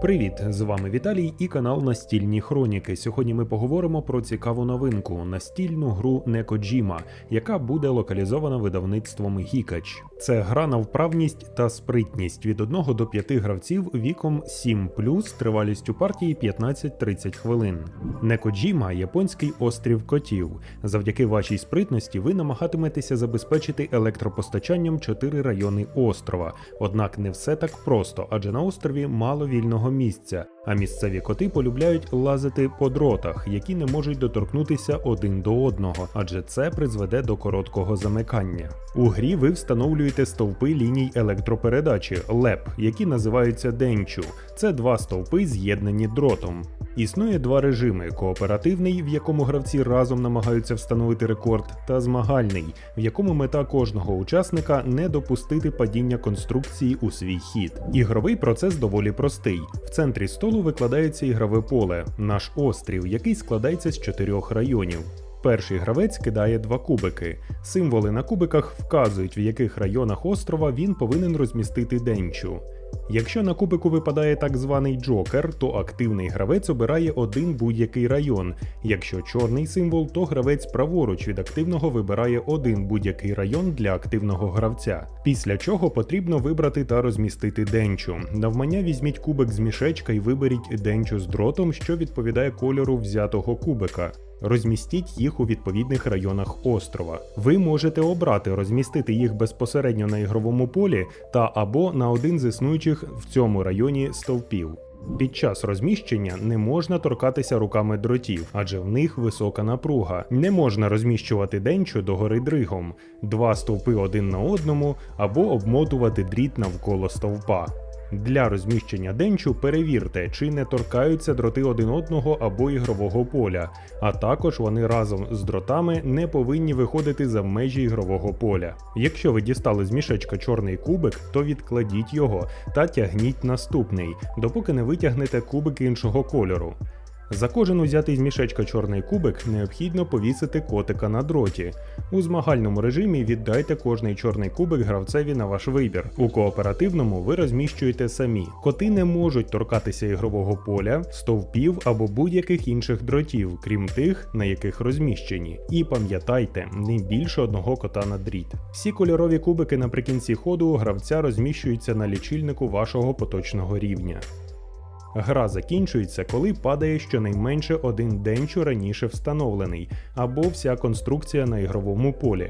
Привіт, з вами Віталій і канал Настільні Хроніки. Сьогодні ми поговоримо про цікаву новинку настільну гру Некоджіма, яка буде локалізована видавництвом Гікач. Це гра на вправність та спритність від 1 до 5 гравців віком 7 тривалістю партії 15-30 хвилин. Некоджіма японський острів котів. Завдяки вашій спритності ви намагатиметеся забезпечити електропостачанням 4 райони острова. Однак не все так просто, адже на острові мало вільного місця, а місцеві коти полюбляють лазити по дротах, які не можуть доторкнутися один до одного, адже це призведе до короткого замикання. У грі ви встановлюєте стовпи ліній електропередачі ЛЕП, які називаються денчу. Це два стовпи, з'єднані дротом. Існує два режими: кооперативний, в якому гравці разом намагаються встановити рекорд, та змагальний, в якому мета кожного учасника не допустити падіння конструкції у свій хід. Ігровий процес доволі простий. В центрі столу викладається ігрове поле, наш острів, який складається з чотирьох районів. Перший гравець кидає два кубики. Символи на кубиках вказують, в яких районах острова він повинен розмістити денчу. Якщо на кубику випадає так званий джокер, то активний гравець обирає один будь-який район. Якщо чорний символ, то гравець праворуч від активного вибирає один будь-який район для активного гравця. Після чого потрібно вибрати та розмістити денчу. Навмання візьміть кубик з мішечка і виберіть денчу з дротом, що відповідає кольору взятого кубика. Розмістіть їх у відповідних районах острова. Ви можете обрати розмістити їх безпосередньо на ігровому полі та або на один з існуючих в цьому районі стовпів. Під час розміщення не можна торкатися руками дротів, адже в них висока напруга. Не можна розміщувати денчу догори дригом, два стовпи один на одному або обмотувати дріт навколо стовпа. Для розміщення денчу перевірте, чи не торкаються дроти один одного або ігрового поля, а також вони разом з дротами не повинні виходити за межі ігрового поля. Якщо ви дістали з мішечка чорний кубик, то відкладіть його та тягніть наступний, допоки не витягнете кубик іншого кольору. За кожен узятий з мішечка чорний кубик необхідно повісити котика на дроті. У змагальному режимі віддайте кожний чорний кубик гравцеві на ваш вибір. У кооперативному ви розміщуєте самі. Коти не можуть торкатися ігрового поля, стовпів або будь-яких інших дротів, крім тих, на яких розміщені. І пам'ятайте, не більше одного кота на дріт. Всі кольорові кубики наприкінці ходу гравця розміщуються на лічильнику вашого поточного рівня. Гра закінчується, коли падає щонайменше один денчу раніше встановлений, або вся конструкція на ігровому полі.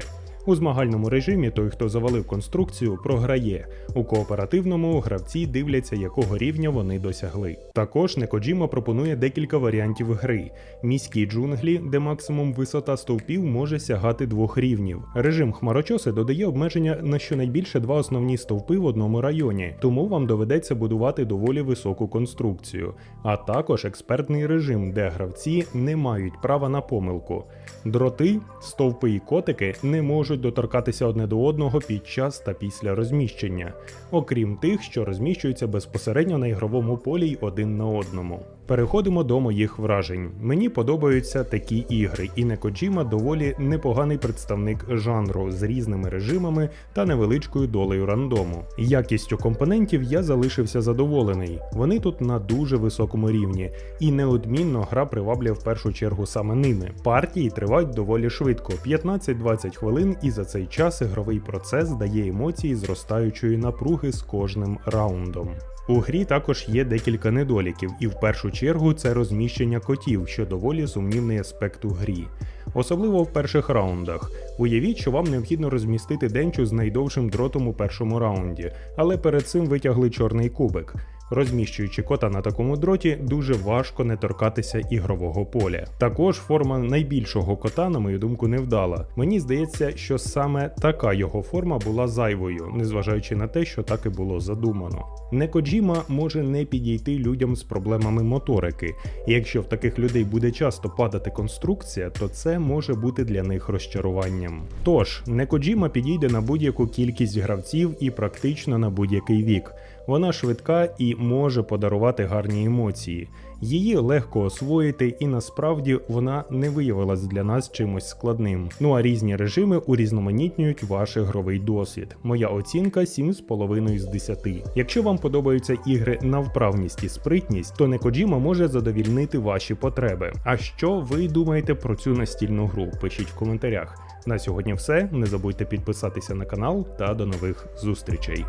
У змагальному режимі той, хто завалив конструкцію, програє. У кооперативному гравці дивляться, якого рівня вони досягли. Також Некоджіма пропонує декілька варіантів гри: міські джунглі, де максимум висота стовпів може сягати двох рівнів. Режим хмарочоси додає обмеження на щонайбільше два основні стовпи в одному районі, тому вам доведеться будувати доволі високу конструкцію, а також експертний режим, де гравці не мають права на помилку. Дроти, стовпи і котики не можуть доторкатися одне до одного під час та після розміщення, окрім тих, що розміщуються безпосередньо на ігровому полі й один на одному. Переходимо до моїх вражень. Мені подобаються такі ігри, і Некоджіма доволі непоганий представник жанру з різними режимами та невеличкою долею рандому. Якістю компонентів я залишився задоволений. Вони тут на дуже високому рівні, і неодмінно гра приваблює в першу чергу саме ними. Партії тривають доволі швидко 15-20 хвилин, і за цей час ігровий процес дає емоції зростаючої напруги з кожним раундом. У грі також є декілька недоліків, і в першу чергу це розміщення котів, що доволі сумнівний аспект у грі. Особливо в перших раундах. Уявіть, що вам необхідно розмістити денчу з найдовшим дротом у першому раунді, але перед цим витягли чорний кубик. Розміщуючи кота на такому дроті, дуже важко не торкатися ігрового поля. Також форма найбільшого кота, на мою думку, невдала. Мені здається, що саме така його форма була зайвою, незважаючи на те, що так і було задумано. Некоджіма може не підійти людям з проблемами моторики, і якщо в таких людей буде часто падати конструкція, то це може бути для них розчаруванням. Тож, Некоджіма підійде на будь-яку кількість гравців і практично на будь-який вік. Вона швидка і може подарувати гарні емоції. Її легко освоїти, і насправді вона не виявилась для нас чимось складним. Ну а різні режими урізноманітнюють ваш ігровий досвід. Моя оцінка 7,5 з 10. Якщо вам подобаються ігри на вправність і спритність, то Некоджіма може задовільнити ваші потреби. А що ви думаєте про цю настільну гру? Пишіть в коментарях. На сьогодні все. Не забудьте підписатися на канал та до нових зустрічей.